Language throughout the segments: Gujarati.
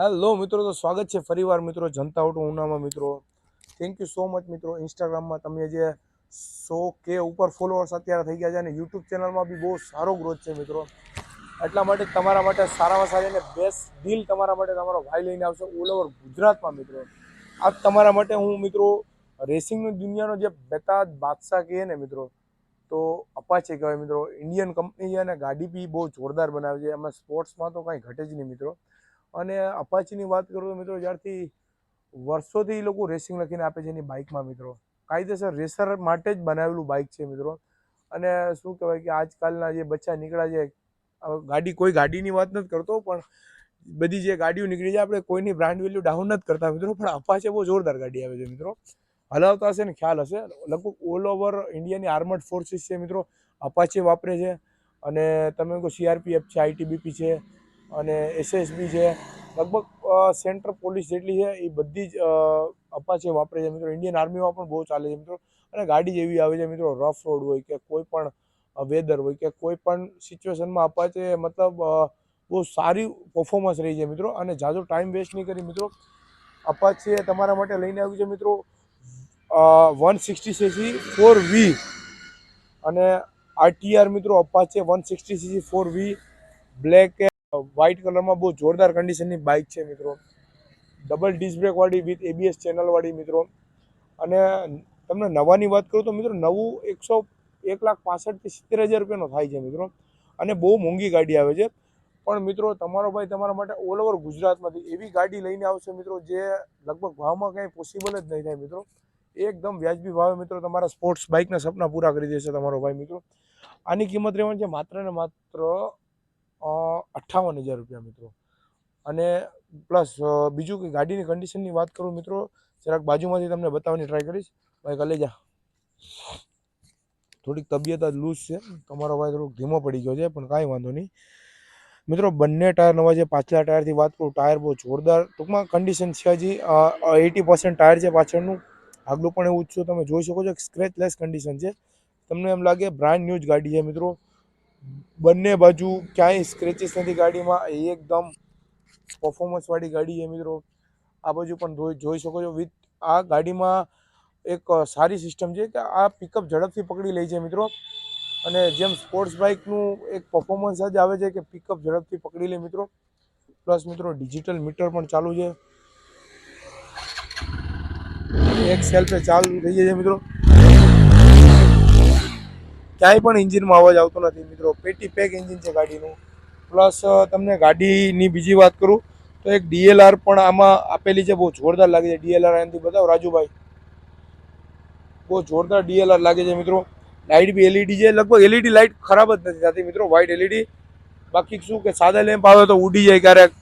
હેલો મિત્રો, તો સ્વાગત છે ફરીવાર મિત્રો, જનતા ઓટો ઉનામાં મિત્રો. થેન્ક યુ સો મચ મિત્રો ઇન્સ્ટાગ્રામમાં તમે જે સો કે ઉપર ફોલોઅર્સ અત્યારે થઈ ગયા છે અને યુટ્યુબ ચેનલમાં બી બહુ સારો ગ્રોથ છે મિત્રો. એટલા માટે તમારા માટે સારામાં સારી અને બેસ્ટ ડીલ તમારા માટે તમારો ભાઈ લઈને આવશે ઓલ ઓવર ગુજરાતમાં મિત્રો. આ તમારા માટે હું મિત્રો રેસિંગની દુનિયાનો જે બેતાજ બાદશાહ કહે ને મિત્રો, તો અપાચે કહેવાય મિત્રો. ઇન્ડિયન કંપની છે અને ગાડી બી બહુ જોરદાર બનાવે છે. એમાં સ્પોર્ટ્સમાં તો કાંઈ ઘટે જ નહીં મિત્રો. અને અપાચીની વાત કરું તો મિત્રો જ્યારથી વર્ષોથી એ લોકો રેસિંગ લખીને આપે છે એની બાઇકમાં મિત્રો. કાયદેસર રેસર માટે જ બનાવેલું બાઇક છે મિત્રો. અને શું કહેવાય કે આજકાલના જે બચ્ચા નીકળ્યા છે ગાડી કોઈ ગાડીની વાત નથી કરતો, પણ બધી જે ગાડીઓ નીકળી છે આપણે કોઈની બ્રાન્ડ વેલ્યુ ડાઉન નથી કરતા મિત્રો, પણ અપાચે બહુ જોરદાર ગાડી આવે છે મિત્રો. હલાવતા હશે ને ખ્યાલ હશે? લગભગ ઓલ ઓવર ઇન્ડિયાની આર્મડ ફોર્સિસ છે મિત્રો, અપાચે વાપરે છે. અને તમે કહો સીઆરપીએફ છે આઈટીબીપી છે અને એસએસબી છે. લગભગ સેન્ટ્રલ પોલીસ જેટલી છે, એ બધી જ અપાચે વાપરે છે મિત્રો. ઇન્ડિયન આર્મીમાં પણ બહુ ચાલે છે મિત્રો. અને ગાડી જેવી આવે છે મિત્રો. રફ રોડ હોય કે કોઈ પણ વેધર હોય કે કોઈ પણ સિચ્યુએશનમાં અપાચે મતલબ બહુ સારી પરફોર્મન્સ રહી છે મિત્રો. અને જાજો ટાઈમ વેસ્ટ નહીં કરી મિત્રો. અપાચે તમારા માટે લઈને આવ્યું છે મિત્રો one sixty CC four V અને આરટીઆર મિત્રો Apache one sixty CC four V black white કલરમાં બહુ જોરદાર કન્ડિશનની બાઇક છે મિત્રો. ડબલ ડિસ્ક બ્રેકવાળી વિથ એબીએસ ચેનલવાળી મિત્રો. અને તમને નવાની વાત કરું તો મિત્રો નવું એકસો એક લાખ પાસઠથી સિત્તેર હજાર રૂપિયાનો થાય છે મિત્રો. અને બહુ મોંઘી ગાડી આવે છે. પણ મિત્રો તમારો ભાઈ તમારા માટે ઓલ ઓવર ગુજરાતમાંથી એવી ગાડી લઈને આવશે મિત્રો જે લગભગ ભાવમાં કાંઈ પોસિબલ જ નહીં થાય મિત્રો. એકદમ વ્યાજબી ભાવે મિત્રો તમારા સ્પોર્ટ્સ બાઇકના સપના પૂરા કરી દેશે તમારો ભાઈ મિત્રો. આની કિંમત રહેવાની છે માત્ર ને માત્ર અઠ્ઠાવન હજાર રૂપિયા, મિત્રો. અને પ્લસ બીજું કે ગાડીની કન્ડિશનની વાત કરું, મિત્રો, જરાક બાજુમાંથી તમને બતાવવાની ટ્રાય કરીશ. ભાઈ, કલે જા. થોડીક તબિયત જ લૂઝ છે. તમારો ભાઈ થોડુંક ધીમો પડી ગયો છે, પણ કાંઈ વાંધો નહીં. મિત્રો, બંને ટાયર નવા છે પાછલા ટાયરથી વાત કરું, ટાયર બહુ જોરદાર, ટૂંકમાં કન્ડિશન છે હજી એટી પર્સન્ટ ટાયર છે પાછળનું. આગલું પણ એવું જ છે, તમે જોઈ શકો છો સ્ક્રેચલેસ કન્ડિશન છે. તમને એમ લાગે બ્રાન્ડ ન્યૂ જ ગાડી છે, મિત્રો. બંને બાજુ ક્યાંય સ્ક્રેચીસ નથી ગાડીમાં. એકદમ પરફોર્મન્સવાળી ગાડી છે મિત્રો. આ બાજુ પણ જોઈ શકો છો. વિથ આ ગાડીમાં એક સારી સિસ્ટમ છે કે આ પિકઅપ ઝડપથી પકડી લે છે મિત્રો. અને જેમ સ્પોર્ટ્સ બાઇકનું એક પરફોર્મન્સ જ આવે છે કે પિકઅપ ઝડપથી પકડી લે મિત્રો. પ્લસ મિત્રો ડિજિટલ મીટર પણ ચાલુ છે. એક સેલ્ફે ચાલુ થઈ જાય છે મિત્રો. ક્યાંય પણ એન્જિનમાં અવાજ આવતો નથી મિત્રો. પેટી પેક એન્જિન છે ગાડીનું. પ્લસ તમને ગાડીની બીજી વાત કરું, તો એક ડીએલઆર પણ આમાં આપેલી છે. બહુ જોરદાર લાગે છે. ડીએલઆર એનાથી બતાવો, રાજુભાઈ. બહુ જોરદાર ડીએલઆર લાગે છે મિત્રો. લાઇટ બી એલઈડી છે. લગભગ એલઈડી લાઇટ ખરાબ જ નથી થતી મિત્રો. વ્હાઇટ એલઈડી બાકી શું કે સાદા લેમ્પ આવે તો ઉડી જાય ક્યારેક.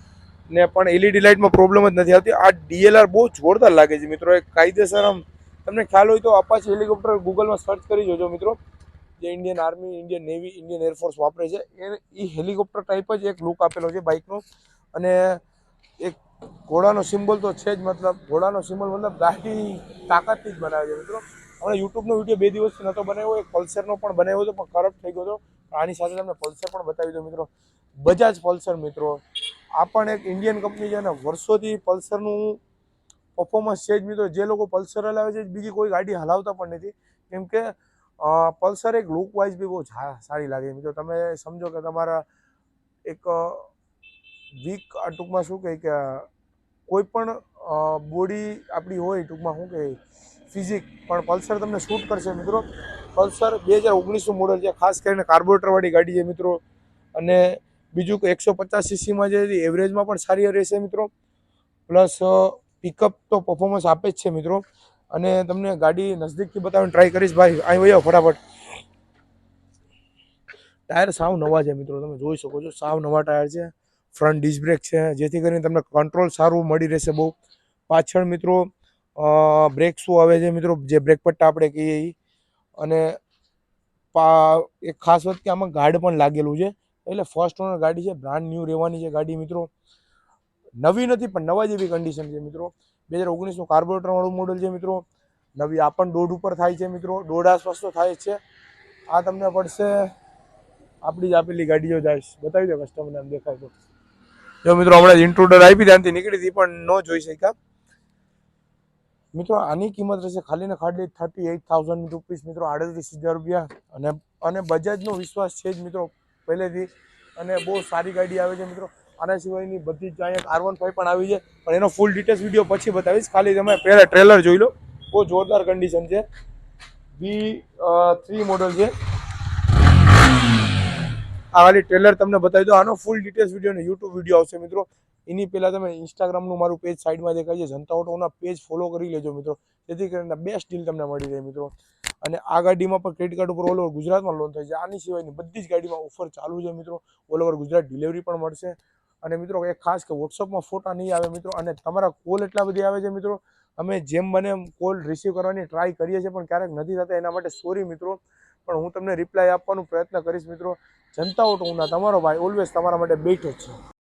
ને પણ એલઈડી લાઇટમાં પ્રોબ્લેમ જ નથી આવતી. આ ડીએલઆર બહુ જોરદાર લાગે છે મિત્રો. એક કાયદેસર આમ, તમને ખ્યાલ હોય તો અપાચી હેલિકોપ્ટર ગૂગલમાં સર્ચ કરી જોજો મિત્રો. જે Indian army Indian navy Indian air force વાપરે છે, એ એ હેલિકોપ્ટર ટાઈપ જ એક લુક આપેલો છે બાઇકનો અને એક ઘોડાનો સિમ્બોલ તો છે જ, મતલબ ઘોડાનો સિમ્બોલ મતલબ ગાડી તાકાતથી જ બનાવે છે, મિત્રો. હમણાં યુટ્યુબનો વીડિયો બે દિવસથી નહોતો બનાવ્યો, એક પલ્સરનો પણ બનાવ્યો હતો, પણ કરપ્ટ થઈ ગયો હતો. આની સાથે તમને પલ્સર પણ બતાવી દો મિત્રો. બજાજ પલ્સર, મિત્રો. આ પણ એક ઇન્ડિયન કંપની છે અને વર્ષોથી પલ્સરનું પરફોર્મન્સ છે જ, મિત્રો. જે લોકો પલ્સર હલાવે છે, બીજી કોઈ ગાડી હલાવતા પણ નથી. કેમ કે પલ્સર એક લુક વાઇઝ બી બહુ સારી લાગે. મિત્રો, તમે સમજો કે તમારા એક વીક ટૂંકમાં શું કહે કે, કોઈ પણ બોડી આપણી હોય ટૂંકમાં શું કહે ફિઝિક પણ પલ્સર તમને શૂટ કરશે, મિત્રો. પલ્સર બે હજાર ઓગણીસનું મોડલ છે. ખાસ કરીને કાર્બોરેટરવાળી ગાડી છે, મિત્રો. અને બીજું કે એકસો પચાસ સીસીમાં જે એવરેજમાં પણ સારી રહેશે મિત્રો. પ્લસ પિકઅપ તો પરફોર્મન્સ આપે જ છે, મિત્રો. અને તમને ગાડી નજદીકથી બતાવીને ટ્રાય કરીશ ભાઈ. અહીં વયો, ફટાફટ. ટાયર સાવ નવા છે મિત્રો, તમે જોઈ શકો છો, સાવ નવા ટાયર છે. ફ્રન્ટ ડિસ્ક બ્રેક છે, જેથી કરીને તમને કંટ્રોલ સારું મળી રહેશે બહુ. પાછળ મિત્રો બ્રેક શું આવે છે મિત્રો, જે બ્રેક પટ્ટા આપણે કહીએ એ અને એક ખાસ વાત કે આમાં ગાર્ડ પણ લાગેલું છે. એટલે ફર્સ્ટ ઓનર ગાડી છે બ્રાન્ડ ન્યૂ રહેવાની છે ગાડી મિત્રો. નવી નથી, પણ નવા જેવી કન્ડિશન છે મિત્રો. બે હજાર ઓગણીસનું કાર્બોરેટરવાળું મોડલ છે મિત્રો. નવી આ પણ દોઢ ઉપર થાય છે મિત્રો. દોઢ આસપાસ તો થાય છે. આ તમને પડશે આપણી જ આપેલી ગાડીઓ જાય બતાવી દો કસ્ટમરને આમ દેખાય તો. જો મિત્રો, હમણાં ઇન્ટ્રુડર આપી ત્યાંથી નીકળી હતી પણ ન જોઈ શક્યા. મિત્રો, આની કિંમત રહેશે ખાલી ને ખાલી થર્ટી એઇટ થાઉઝન્ડ રૂપીસ મિત્રો, આડત્રીસ હજાર રૂપિયા. અને અને બજાજનો વિશ્વાસ છે જ મિત્રો, પહેલેથી. અને બહુ સારી ગાડી આવે છે મિત્રો. આના સિવાયની બધી જ અહીંયા આર વન ફાઈવ પણ આવી છે. પણ એનો ફૂલ ડિટેલ્સ વીડિયો પછી બતાવીશ. ખાલી તમે પહેલાં ટ્રેલર જોઈ લો. બહુ જોરદાર કન્ડિશન છે. બી થ્રી મોડલ છે. આ ખાલી ટ્રેલર તમને બતાવી દો આનો ફૂલ ડિટેલ્સ વીડિયો ને યુટ્યુબ વીડિયો આવશે મિત્રો. એની પહેલાં તમે ઇન્સ્ટાગ્રામનું મારું પેજ સાઈડમાં દેખાય છે. જનતા ઓટોના પેજ ફોલો કરી લેજો મિત્રો. જેથી કરીને બેસ્ટ ડીલ તમને મળી રહે મિત્રો. અને આ ગાડીમાં પણ ક્રેડિટ કાર્ડ ઉપર ઓલ ઓવર ગુજરાતમાં લોન થાય છે. આની સિવાયની બધી જ ગાડીમાં ઓફર ચાલુ છે મિત્રો. ઓલ ઓવર ગુજરાત ડિલિવરી પણ મળશે. અને મિત્રો એક ખાસ કે વોટ્સઅપમાં ફોટા નહીં આવે મિત્રો, અને તમારા કોલ એટલા બધી આવે છે મિત્રો, અમે જેમ બને એમ કોલ રિસીવ કરવાની ટ્રાય કરીએ છીએ, પણ ક્યારેક નથી થતા, એના માટે સોરી મિત્રો. પણ હું તમને રિપ્લાય આપવાનો પ્રયત્ન કરીશ મિત્રો. જનતા ઓટો ઉના તમારો ભાઈ ઓલવેઝ તમારા માટે બેઠો જ છે.